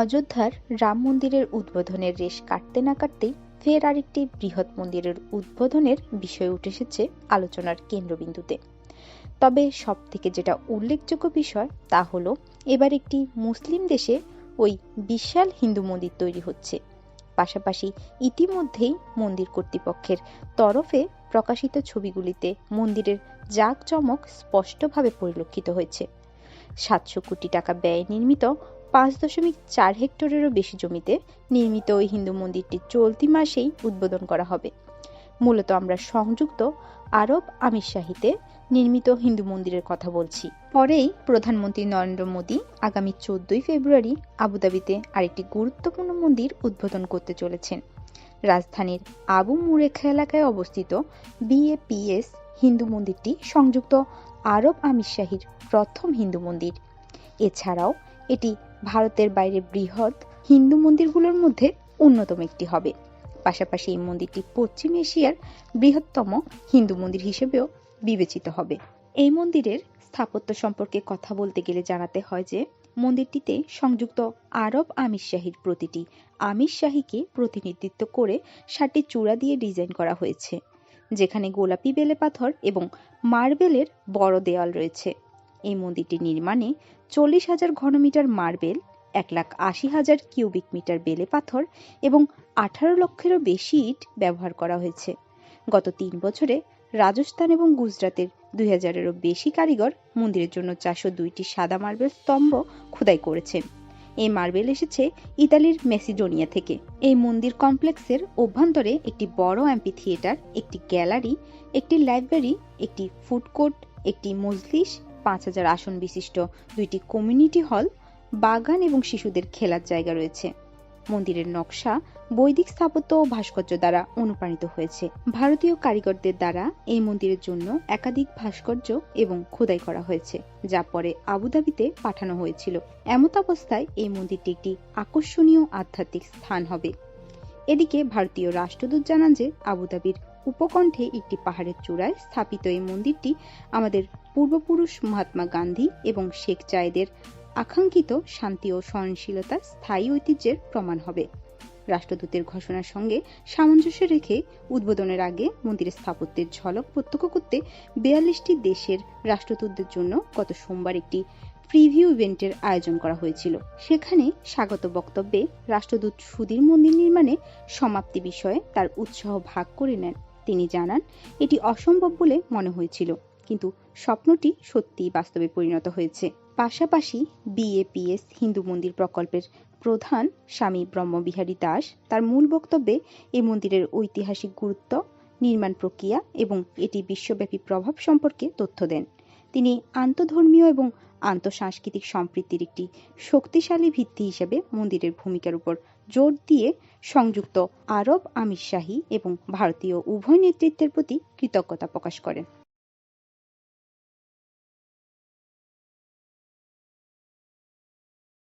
অযোধ্যার রাম মন্দিরের উদ্বোধনের রেশ কাটতে না কাটতেই ফের আরেকটি বৃহৎ মন্দিরের উদ্বোধনের বিষয় উঠে এসেছে আলোচনার কেন্দ্রবিন্দুতে। তবে সব থেকে যেটা উল্লেখযোগ্য বিষয় তা হলো, এবার একটি মুসলিম দেশে ওই বিশাল হিন্দু মন্দির তৈরি হচ্ছে। পাশাপাশি ইতিমধ্যেই মন্দির কর্তৃপক্ষের তরফে প্রকাশিত ছবিগুলিতে মন্দিরের জাঁকজমক স্পষ্টভাবে পরিলক্ষিত হয়েছে। সাতশো কোটি টাকা ব্যয়ে নির্মিত পাঁচ দশমিক চার হেক্টরেরও বেশি জমিতে নির্মিত ওই হিন্দু মন্দিরটি চলতি মাসেই উদ্বোধন করা হবে। মূলত আমরা সংযুক্ত আরব আমির শাহিতে নির্মিত হিন্দু মন্দিরের কথা বলছি। পরেই প্রধানমন্ত্রী নরেন্দ্র মোদী আগামী চোদ্দই ফেব্রুয়ারি আবুধাবিতে আরেকটি গুরুত্বপূর্ণ মন্দির উদ্বোধন করতে চলেছেন। রাজধানীর আবু মুরেখা এলাকায় অবস্থিত বিএপিএস হিন্দু মন্দিরটি সংযুক্ত আরব আমির শাহীর প্রথম হিন্দু মন্দির। এছাড়াও এটি ভারতের বাইরে বৃহৎ হিন্দু মন্দিরগুলোর মধ্যে অন্যতম একটি হবে। পাশাপাশি এই মন্দিরটি পশ্চিম এশিয়ার বৃহত্তম হিন্দু মন্দির হিসেবেও বিবেচিত হবে। এই মন্দিরের স্থাপত্য সম্পর্কে কথা বলতে গেলে জানাতে হয় যে, মন্দিরটিতে সংযুক্ত আরব আমির শাহীর প্রতিটি আমির শাহীকে প্রতিনিধিত্ব করে ষাটটি চূড়া দিয়ে ডিজাইন করা হয়েছে, যেখানে গোলাপি বেলে পাথর এবং মার্বেলের বড় দেওয়াল রয়েছে। এই মন্দিরটি নির্মাণে চল্লিশ হাজার ঘনমিটার মার্বেল, এক লাখ আশি হাজার কিউবিক মিটার বেলে পাথর এবং আঠারো লক্ষেরও বেশি ইট ব্যবহার করা হয়েছে। গত তিন বছরে রাজস্থান এবং গুজরাতের দুই হাজারেরও বেশি কারিগর মন্দিরের জন্য চারশো দুইটি সাদা মার্বেল স্তম্ভ খোদাই করেছেন। এই মার্বেল এসেছে ইতালির মেসিডোনিয়া থেকে। এই মন্দির কমপ্লেক্সের অভ্যন্তরে একটি বড় অ্যাম্পি থিয়েটার একটি গ্যালারি, একটি লাইব্রেরি, একটি ফুড কোর্ট, একটি মজলিস পাঁচ হাজার আসন বিশিষ্ট দুইটি কমিউনিটি হল, বাগান এবং শিশুদের খেলার জায়গা রয়েছে। মন্দিরের নকশা বৈদিক স্থাপত্য ও ভাস্কর্য দ্বারা অনুপ্রাণিত হয়েছে। ভারতীয় কারিগরদের দ্বারা এই মন্দিরের জন্য একাধিক ভাস্কর্য এবং খোদাই করা হয়েছে, যা পরে আবুধাবিতে পাঠানো হয়েছিল। এমত অবস্থায় এই মন্দিরটি একটি আকর্ষণীয় আধ্যাত্মিক স্থান হবে। এদিকে ভারতীয় রাষ্ট্রদূত জানান যে, আবুধাবির উপকণ্ঠে একটি পাহাড়ের চূড়ায় স্থাপিত এই মন্দিরটি আমাদের পূর্বপুরুষ মহাত্মা গান্ধী এবং শেখ জায়েদের আকাঙ্ক্ষিত শান্তি ও সহনশীলতা স্থায়ী ঐতিহ্যের প্রমাণ হবে। রাষ্ট্রদূতের ঘোষণার সঙ্গে সামঞ্জস্য রেখে উদ্বোধনের আগে মন্দিরের স্থাপত্যের ঝলক প্রত্যক্ষ করতে বেয়াল্লিশটি দেশের রাষ্ট্রদূতদের জন্য গত সোমবার একটি প্রিভিউ ইভেন্টের আয়োজন করা হয়েছিল। সেখানে স্বাগত বক্তব্যে রাষ্ট্রদূত সুধীর মন্দির নির্মাণে সমাপ্তি বিষয়ে তার উৎসাহ ভাগ করে নেন। তিনি জানান, এটি অসম্ভব বলে মনে হয়েছিল, কিন্তু স্বপ্নটি সত্যিই বাস্তবে পরিণত হয়েছে। পাশাপাশি বিএপিএস হিন্দু মন্দির প্রকল্পের প্রধান স্বামী ব্রহ্মবিহারী দাস তার মূল বক্তব্যে এই মন্দিরের ঐতিহাসিক গুরুত্ব, নির্মাণ প্রক্রিয়া এবং এটি বিশ্বব্যাপী প্রভাব সম্পর্কে তথ্য দেন। তিনি আন্তধর্মীয় এবং আন্তঃসাংস্কৃতিক সম্প্রীতির একটি শক্তিশালী ভিত্তি হিসেবে মন্দিরের ভূমিকার উপর জোর দিয়ে সংযুক্ত আরব আমির শাহী এবং ভারতীয় উভয় নেতৃত্বের প্রতি কৃতজ্ঞতা প্রকাশ করেন।